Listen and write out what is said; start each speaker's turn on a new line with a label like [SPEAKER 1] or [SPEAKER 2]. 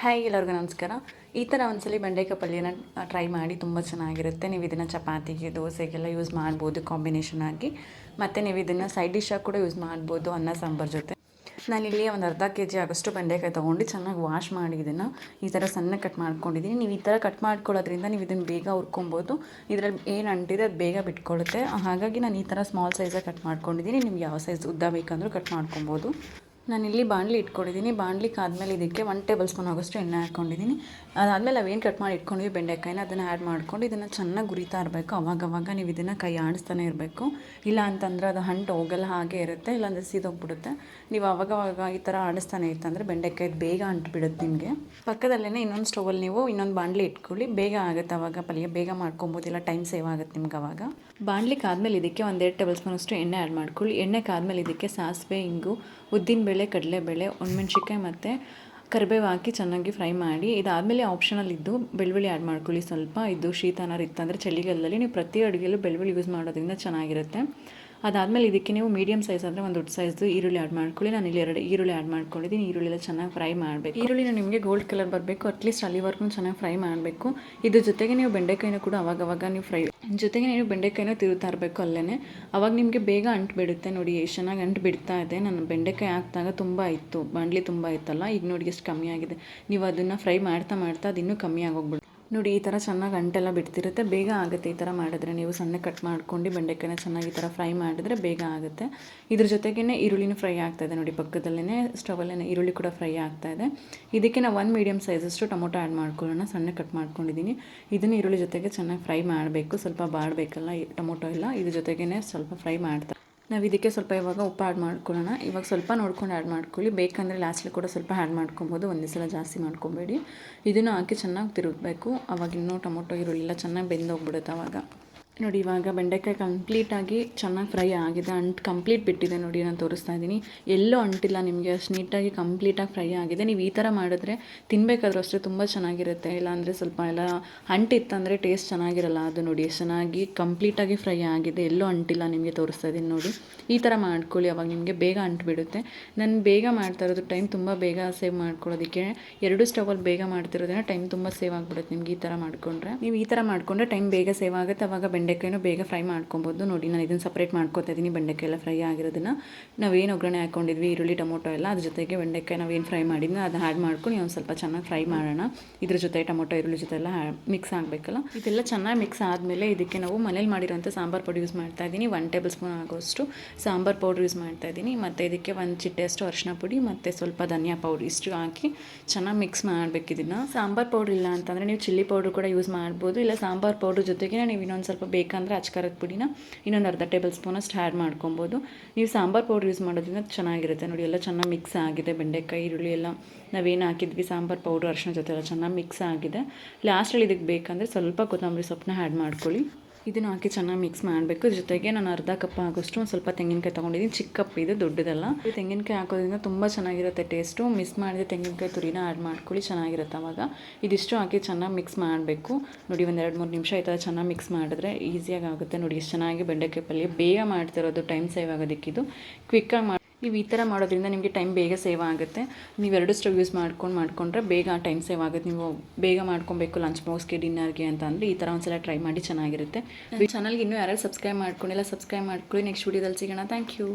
[SPEAKER 1] Hi ಎಲ್ಲರಿಗೂ ನಮಸ್ಕಾರ. ಈ ಥರ ಒಂದ್ಸಲಿ ಬೆಂಡೆಕಾಯಿ ಪಲ್ಯನ ಟ್ರೈ ಮಾಡಿ ತುಂಬ ಚೆನ್ನಾಗಿರುತ್ತೆ. ನೀವು ಇದನ್ನು ಚಪಾತಿಗೆ, ದೋಸೆಗೆಲ್ಲ ಯೂಸ್ ಮಾಡ್ಬೋದು ಕಾಂಬಿನೇಷನ್ ಆಗಿ. ಮತ್ತು ನೀವು ಇದನ್ನು ಸೈಡ್ ಡಿಶಾಗಿ ಕೂಡ ಯೂಸ್ ಮಾಡ್ಬೋದು ಅನ್ನ, ಸಾಂಬಾರು ಜೊತೆ. ನಾನಿಲ್ಲಿ ಒಂದು ಅರ್ಧ ಕೆ ಜಿ ಆಗೋಷ್ಟು ಬೆಂಡೆಕಾಯಿ ತೊಗೊಂಡು ಚೆನ್ನಾಗಿ ವಾಶ್ ಮಾಡಿ ಇದನ್ನು ಈ ಥರ ಸಣ್ಣ ಕಟ್ ಮಾಡ್ಕೊಂಡಿದ್ದೀನಿ. ನೀವು ಈ ಥರ ಕಟ್ ಮಾಡ್ಕೊಳ್ಳೋದ್ರಿಂದ ನೀವು ಇದನ್ನು ಬೇಗ ಹುರ್ಕೊಬೋದು. ಇದರಲ್ಲಿ ಏನು ಅಂಟಿದೆ ಅದು ಬೇಗ ಬಿಟ್ಕೊಳ್ಳುತ್ತೆ ಹಾಗಾಗಿ ನಾನು ಈ ಥರ ಸ್ಮಾಲ್ ಸೈಜಾಗಿ ಕಟ್ ಮಾಡ್ಕೊಂಡಿದ್ದೀನಿ. ನಿಮ್ಗೆ ಯಾವ ಸೈಜ್ ಉದ್ದ ಬೇಕಂದ್ರೂ ಕಟ್ ಮಾಡ್ಕೊಬೋದು. ನಾನಿಲ್ಲಿ ಬಾಣಲಿ ಇಟ್ಕೊಂಡಿದ್ದೀನಿ. ಬಾಣಲಿ ಕಾದ್ಮೇಲೆ ಇದಕ್ಕೆ ಒನ್ ಟೇಬಲ್ ಸ್ಪೂನ್ ಆಗೋಷ್ಟು ಎಣ್ಣೆ ಹಾಕ್ಕೊಂಡಿದ್ದೀನಿ. ಅದಾದಮೇಲೆ ಅವೇನು ಕಟ್ ಮಾಡಿ ಇಟ್ಕೊಂಡಿವಿ ಬೆಂಡೆಕಾಯಿನ, ಅದನ್ನು ಆ್ಯಡ್ ಮಾಡ್ಕೊಂಡು ಇದನ್ನು ಚೆನ್ನಾಗಿ ಗುರಿತಾ ಇರಬೇಕು. ಅವಾಗವಾಗ ಅವಾಗ ನೀವು ಇದನ್ನು ಕೈ ಆಡಿಸ್ತಾನೆ ಇರಬೇಕು. ಇಲ್ಲ ಅಂತಂದ್ರೆ ಅದು ಹಂಟು ಹೋಗಲ್ಲ, ಹಾಗೆ ಇರುತ್ತೆ. ಇಲ್ಲಾಂದರೆ ಸೀದೋಗ್ಬಿಡುತ್ತೆ. ನೀವು ಅವಾಗವಾಗ ಈ ಥರ ಆಡಿಸ್ತಾನೆ ಇತ್ತಂದರೆ ಬೆಂಡೆಕಾಯಿ ಬೇಗ ಅಂಟ್ಬಿಡುತ್ತೆ ನಿಮಗೆ. ಪಕ್ಕದಲ್ಲೇ ಇನ್ನೊಂದು ಸ್ಟೋವಲ್ಲಿ ನೀವು ಇನ್ನೊಂದು ಬಾಣಲಿ ಇಟ್ಕೊಳ್ಳಿ. ಬೇಗ ಆಗುತ್ತೆ ಅವಾಗ ಪಲ್ಯ. ಬೇಗ ಮಾಡ್ಕೊಬೋದಿಲ್ಲ. ಟೈಮ್ ಸೇವ್ ಆಗುತ್ತೆ ನಿಮ್ಗೆ ಅವಾಗ. ಬಾಣಲಿ ಕಾದ್ಮೇಲೆ ಇದಕ್ಕೆ ಒಂದೆರಡು ಟೇಬಲ್ ಸ್ಪೂನ್ ಅಷ್ಟು ಎಣ್ಣೆ ಆ್ಯಡ್ ಮಾಡ್ಕೊಳ್ಳಿ. ಎಣ್ಣೆ ಕಾದ್ಮೇಲೆ ಇದಕ್ಕೆ ಸಾಸಿವೆ ಹಿಂಗು ಉದ್ದಿನಬೇಳೆ ಕಡಲೆಬೇಳೆ ಒಣಮೆಣ್ಸಿಕಾಯಿ ಮತ್ತು ಕರಿಬೇವು ಹಾಕಿ ಚೆನ್ನಾಗಿ ಫ್ರೈ ಮಾಡಿ, ಇದಾದಮೇಲೆ ಆಪ್ಷನಲ್ ಇದ್ದು ಬೆಳ್ಳುಳ್ಳಿ ಆ್ಯಡ್ ಮಾಡ್ಕೊಳ್ಳಿ. ಸ್ವಲ್ಪ ಇದು ಶೀತನಾರು ಇತ್ತಂದರೆ ಚಳಿಗಾಲದಲ್ಲಿ ನೀವು ಪ್ರತಿ ಅಡುಗೆಯಲ್ಲೂ ಬೆಳ್ಳುಳ್ಳಿ ಯೂಸ್ ಮಾಡೋದ್ರಿಂದ ಚೆನ್ನಾಗಿರುತ್ತೆ. ಅದಾದಮೇಲೆ ಇದಕ್ಕೆ ನೀವು ಮೀಡಿಯಮ್ ಸೈಜ್ ಅಂದರೆ ಒಂದು ದೊಡ್ಡ ಸೈಜ್ದು ಈರುಳ್ಳಿ ಆ್ಯಡ್ ಮಾಡ್ಕೊಳ್ಳಿ. ನಾನು ಇಲ್ಲಿ ಎರಡು ಈರುಳ್ಳಿ ಆ್ಯಡ್ ಮಾಡ್ಕೊಂಡಿದ್ದೀನಿ ಈರುಳ್ಳಿ ಎಲ್ಲ ಚೆನ್ನಾಗಿ ಫ್ರೈ ಮಾಡಬೇಕು. ಈರುಳ್ಳಿನ ನಿಮಗೆ ಗೋಲ್ಡ್ ಕಲರ್ ಬರಬೇಕು. ಅಟ್ಲೀಸ್ಟ್ ಅಲ್ಲಿವರೆಗೂ ಚೆನ್ನಾಗಿ ಫ್ರೈ ಮಾಡಬೇಕು. ಇದ್ರ ಜೊತೆಗೆ ನೀವು ಬೆಂಡೆಕಾಯಿನ ಕೂಡ ಅವಾಗವಾಗ ನೀವು ಫ್ರೈ ಜೊತೆಗೆ ನೀವು ಬೆಂಡೆಕಾಯಿನ ತಿರುತ್ತಾ ಇರಬೇಕು ಅಲ್ಲೇ ಅವಾಗ ನಿಮಗೆ ಬೇಗ ಅಂಟು ಬಿಡುತ್ತೆ ನೋಡಿ. ಎಷ್ಟು ಚೆನ್ನಾಗಿ ಅಂಟು ಬಿಡ್ತಾ ಇದೆ. ನಾನು ಬೆಂಡೆಕಾಯಿ ಹಾಕಿದಾಗ ತುಂಬ ಇತ್ತು. ಬಾಂಡ್ಲಿ ತುಂಬ ಇತ್ತಲ್ಲ. ಈಗ ನೋಡಿ ಎಷ್ಟು ಕಮ್ಮಿ ಆಗಿದೆ. ನೀವು ಅದನ್ನು ಫ್ರೈ ಮಾಡ್ತಾ ಮಾಡ್ತಾ ಅದು ಇನ್ನೂ ಕಮ್ಮಿ ಆಗೋಗ್ಬಿಡು ನೋಡಿ, ಈ ಥರ ಚೆನ್ನಾಗಿ ಅಂಟೆಲ್ಲ ಬಿಡ್ತಿರುತ್ತೆ. ಬೇಗ ಆಗುತ್ತೆ ಈ ಥರ ಮಾಡಿದ್ರೆ. ನೀವು ಸಣ್ಣ ಕಟ್ ಮಾಡ್ಕೊಂಡು ಬೆಂಡೆಕಾಯಿನ ಚೆನ್ನಾಗಿ ಈ ಥರ ಫ್ರೈ ಮಾಡಿದ್ರೆ ಬೇಗ ಆಗುತ್ತೆ. ಇದ್ರ ಜೊತೆಗೇ ಈರುಳ್ಳಿನೂ ಫ್ರೈ ಆಗ್ತಾಯಿದೆ ನೋಡಿ ಪಕ್ಕದಲ್ಲೇ ಸ್ಟವಲ್ಲೇ ಈರುಳ್ಳಿ ಕೂಡ ಫ್ರೈ ಆಗ್ತಾಯಿದೆ ಇದಕ್ಕೆ ನಾವು ಒಂದು ಮೀಡಿಯಮ್ ಸೈಜಷ್ಟು ಟೊಮೊಟೊ ಆ್ಯಡ್ ಮಾಡ್ಕೊಳ್ಳೋಣ. ಸಣ್ಣ ಕಟ್ ಮಾಡ್ಕೊಂಡಿದ್ದೀನಿ. ಇದನ್ನು ಈರುಳ್ಳಿ ಜೊತೆಗೆ ಚೆನ್ನಾಗಿ ಫ್ರೈ ಮಾಡಬೇಕು. ಸ್ವಲ್ಪ ಬಾಡಬೇಕಲ್ಲ ಟೊಮೊಟೊ ಎಲ್ಲ. ಇದ್ರ ಜೊತೆಗೇ ಸ್ವಲ್ಪ ಫ್ರೈ ಮಾಡ್ತಾ ನಾವು ಇದಕ್ಕೆ ಸ್ವಲ್ಪ ಇವಾಗ ಉಪ್ಪು ಆ್ಯಡ್ ಮಾಡ್ಕೊಳ್ಳೋಣ. ಇವಾಗ ಸ್ವಲ್ಪ ನೋಡ್ಕೊಂಡು ಆ್ಯಡ್ ಮಾಡ್ಕೊಳ್ಳಿ. ಬೇಕಂದರೆ ಲಾಸ್ಟಲ್ಲಿ ಕೂಡ ಸ್ವಲ್ಪ ಆ್ಯಡ್ ಮಾಡ್ಕೊಬೋದು. ಒಂದೇ ಸಲ ಜಾಸ್ತಿ ಮಾಡ್ಕೊಬೇಡಿ. ಇದನ್ನು ಹಾಕಿ ಚೆನ್ನಾಗಿ ತಿರುಗಬೇಕು. ಅವಾಗಿನ್ನೂ ಟೊಮೊಟೊ, ಈರುಳ್ಳಿ ಎಲ್ಲ ಚೆನ್ನಾಗಿ ಬೆಂದೋಗ್ಬಿಡುತ್ತೆ ಅವಾಗ. ನೋಡಿ, ಇವಾಗ ಬೆಂಡೆಕಾಯಿ ಕಂಪ್ಲೀಟಾಗಿ ಚೆನ್ನಾಗಿ ಫ್ರೈ ಆಗಿದೆ. ಅಂಟು ಕಂಪ್ಲೀಟ್ ಬಿಟ್ಟಿದೆ ನೋಡಿ, ನಾನು ತೋರಿಸ್ತಾ ಇದ್ದೀನಿ. ಎಲ್ಲೂ ಅಂಟಿಲ್ಲ ನಿಮಗೆ. ಅಷ್ಟು ನೀಟಾಗಿ ಕಂಪ್ಲೀಟಾಗಿ ಫ್ರೈ ಆಗಿದೆ. ನೀವು ಈ ಥರ ಮಾಡಿದ್ರೆ ತಿನ್ನಬೇಕಾದ್ರೂ ಅಷ್ಟೇ ತುಂಬ ಚೆನ್ನಾಗಿರುತ್ತೆ. ಇಲ್ಲಾಂದರೆ ಸ್ವಲ್ಪ ಎಲ್ಲ ಅಂಟಿತ್ತಂದರೆ ಟೇಸ್ಟ್ ಚೆನ್ನಾಗಿರಲ್ಲ. ಅದು ನೋಡಿ, ಎಷ್ಟು ಚೆನ್ನಾಗಿ ಕಂಪ್ಲೀಟಾಗಿ ಫ್ರೈ ಆಗಿದೆ. ಎಲ್ಲೂ ಅಂಟಿಲ್ಲ ನಿಮಗೆ ತೋರಿಸ್ತಾ ಇದ್ದೀನಿ ನೋಡಿ. ಈ ಥರ ಮಾಡ್ಕೊಳ್ಳಿ. ಅವಾಗ ನಿಮಗೆ ಬೇಗ ಅಂಟ್ಬಿಡುತ್ತೆ ನಾನು ಬೇಗ ಮಾಡ್ತಾ ಇರೋದು ಟೈಮ್ ತುಂಬ ಬೇಗ ಸೇವ್ ಮಾಡ್ಕೊಳ್ಳೋದಕ್ಕೆ. ಎರಡು ಸ್ಟವಲ್ಲಿ ಬೇಗ ಮಾಡ್ತಿರೋದ್ರಿಂದ ಟೈಮ್ ತುಂಬ ಸೇವ್ ಆಗಿಬಿಡುತ್ತೆ ನಿಮ್ಗೆ ಈ ಥರ ಮಾಡಿಕೊಂಡ್ರೆ. ನೀವು ಈ ಥರ ಮಾಡಿಕೊಂಡ್ರೆ ಟೈಮ್ ಬೇಗ ಸೇವ್ ಆಗುತ್ತೆ. ಅವಾಗ ಬೆಂಡೆಕಾಯಿನೂ ಬೇಗ ಫ್ರೈ ಮಾಡ್ಕೊಬೋದು. ನೋಡಿ, ನಾನು ಇದನ್ನು ಸಪ್ರೇಟ್ ಮಾಡ್ಕೊತಾ ಇದ್ದೀನಿ ಬೆಂಡೆಕಾಯಿ ಎಲ್ಲ ಫ್ರೈ ಆಗಿರೋದನ್ನು ನಾವೇನು ಒಗ್ಗರಣೆ ಹಾಕ್ಕೊಂಡಿದ್ವಿ ಈರುಳ್ಳಿ, ಟೊಮೊಟೊ ಎಲ್ಲ. ಅದ್ರ ಜೊತೆಗೆ ಬೆಂಡೆಕಾಯಿ ನಾವೇನು ಫ್ರೈ ಮಾಡಿದ್ವಿ ಅದು ಆ್ಯಡ್ ಮಾಡ್ಕೊಂಡು ಒಂದು ಸ್ವಲ್ಪ ಚೆನ್ನಾಗಿ ಫ್ರೈ ಮಾಡೋಣ. ಇದ್ರ ಜೊತೆ ಟೊಮೊಟೊ, ಈರುಳ್ಳಿ ಜೊತೆ ಎಲ್ಲ ಮಿಕ್ಸ್ ಆಗಬೇಕಲ್ಲ? ಇದೆಲ್ಲ ಚೆನ್ನಾಗಿ ಮಿಕ್ಸ್ ಆದಮೇಲೆ ಇದಕ್ಕೆ ನಾವು ಮನೇಲಿ ಮಾಡಿರೋಂಥ ಸಾಂಬಾರು ಪೌಡರ್ ಯೂಸ್ ಮಾಡ್ತಾ ಇದ್ದೀನಿ ಒನ್ ಟೇಬಲ್ ಸ್ಪೂನ್ ಆಗೋಷ್ಟು ಸಾಂಬಾರು ಪೌಡ್ರ್ ಯೂಸ್ ಮಾಡ್ತಾ ಇದ್ದೀನಿ ಮತ್ತು ಇದಕ್ಕೆ ಒಂದು ಚಿಟ್ಟೆಯಷ್ಟು ಅರಿಶಿನ ಪುಡಿ, ಮತ್ತು ಸ್ವಲ್ಪ ಧನಿಯಾ ಪೌಡ್ರ್ ಇಷ್ಟು ಹಾಕಿ ಚೆನ್ನಾಗಿ ಮಿಕ್ಸ್ ಮಾಡಬೇಕು ಇದನ್ನು ಸಾಂಬಾರು ಪೌಡ್ರ್ ಇಲ್ಲ ಅಂತಂದರೆ ನೀವು ಚಿಲ್ಲಿ ಪೌಡ್ರ್ ಕೂಡ ಯೂಸ್ ಮಾಡ್ಬೋದು. ಇಲ್ಲ ಸಾಂಬಾರು ಪೌಡ್ರ್ ಜೊತೆಗೆ ನೀವು ಇನ್ನೊಂದು ಸ್ವಲ್ಪ ಬೇಕಂದರೆ ಅಚ್ಕಾರದ ಪುಡಿನ ಇನ್ನೊಂದು ಅರ್ಧ ಟೇಬಲ್ ಸ್ಪೂನ್ ಅಷ್ಟು ಆ್ಯಡ್ ಮಾಡ್ಕೊಬೋದು. ನೀವು ಸಾಂಬಾರು ಪೌಡ್ರ್ ಯೂಸ್ ಮಾಡೋದ್ರಿಂದ ಚೆನ್ನಾಗಿರುತ್ತೆ ನೋಡಿ, ಎಲ್ಲ ಚೆನ್ನಾಗಿ ಮಿಕ್ಸ್ ಆಗಿದೆ. ಬೆಂಡೆಕಾಯಿ, ಈರುಳ್ಳಿ ಎಲ್ಲ ನಾವೇನು ಹಾಕಿದ್ವಿ, ಸಾಂಬಾರು ಪೌಡ್ರ್ ಅರಿಶಿನ ಜೊತೆ ಎಲ್ಲ ಚೆನ್ನಾಗಿ ಮಿಕ್ಸ್ ಆಗಿದೆ. ಲಾಸ್ಟಲ್ಲಿ ಇದಕ್ಕೆ ಬೇಕಂದರೆ ಸ್ವಲ್ಪ ಕೊತ್ತಂಬರಿ ಸೊಪ್ಪನ್ನ ಆ್ಯಡ್ ಮಾಡ್ಕೊಳ್ಳಿ. ಇದನ್ನು ಹಾಕಿ ಚೆನ್ನಾಗಿ ಮಿಕ್ಸ್ ಮಾಡಬೇಕು. ಜೊತೆಗೆ ನಾನು ಅರ್ಧ ಕಪ್ ಆಗೋಷ್ಟು ಒಂದು ಸ್ವಲ್ಪ ತೆಂಗಿನಕಾಯಿ ತೊಗೊಂಡಿದ್ದೀನಿ. ಚಿಕ್ಕ ಕಪ್ ಇದು, ದೊಡ್ಡದಲ್ಲ. ತೆಂಗಿನಕಾಯಿ ಹಾಕೋದ್ರಿಂದ ತುಂಬ ಚೆನ್ನಾಗಿರುತ್ತೆ ಟೇಸ್ಟು ಮಿಸ್ ಮಾಡಿದ್ರೆ ತೆಂಗಿನಕಾಯಿ ತುರಿನ ಆ್ಯಡ್ ಮಾಡ್ಕೊಳ್ಳಿ, ಚೆನ್ನಾಗಿರುತ್ತೆ ಅವಾಗ. ಇದಿಷ್ಟು ಹಾಕಿ ಚೆನ್ನಾಗಿ ಮಿಕ್ಸ್ ಮಾಡಬೇಕು. ನೋಡಿ, ಒಂದು ಎರಡು ಮೂರು ನಿಮಿಷ ಈ ಚೆನ್ನಾಗಿ ಮಿಕ್ಸ್ ಮಾಡಿದ್ರೆ ಈಸಿಯಾಗಿ ಆಗುತ್ತೆ. ನೋಡಿ, ಎಷ್ಟು ಚೆನ್ನಾಗಿ ಬೆಂಡೆಕಾಯಿ ಪಲ್ಯ ಬೇಗ ಮಾಡ್ತಿರೋದು. ಟೈಮ್ ಸೇವ್ ಆಗೋದಕ್ಕಿದು ಕ್ವಿಕ್ಕಾಗಿ ಮಾಡಿ ನೀವು ಈ ಥರ ಮಾಡೋದ್ರಿಂದ ನಿಮಗೆ ಟೈಮ್ ಬೇಗ ಸೇವ್ ಆಗುತ್ತೆ. ನೀವು ಎರಡು ಸ್ಟವ್ ಯೂಸ್ ಮಾಡ್ಕೊಂಡು ಮಾಡ್ಕೊಂಡ್ರೆ ಬೇಗ ಟೈಮ್ ಸೇವ್ ಆಗುತ್ತೆ. ನೀವು ಬೇಗ ಮಾಡ್ಕೊಬೇಕು ಲಂಚ್ ಬಾಕ್ಸ್ಗೆ, ಡಿನ್ನರ್ಗೆ ಅಂತ ಅಂದರೆ ಈ ಥರ ಒಂದ್ಸಲ ಟ್ರೈ ಮಾಡಿ ಚೆನ್ನಾಗಿರುತ್ತೆ. ಚಾನಲ್ಗೆ ಇನ್ನೂ ಯಾರು ಸಬ್ಸ್ಕ್ರೈಬ್ ಮಾಡ್ಕೊಂಡಿಲ್ಲ ಸಬ್ಸ್ಕ್ರೈಬ್ ಮಾಡ್ಕೊಳ್ಳಿ. ನೆಕ್ಸ್ಟ್ ವೀಡಿಯೋದಲ್ಲಿ ಸಿಗೋಣ. Thank you.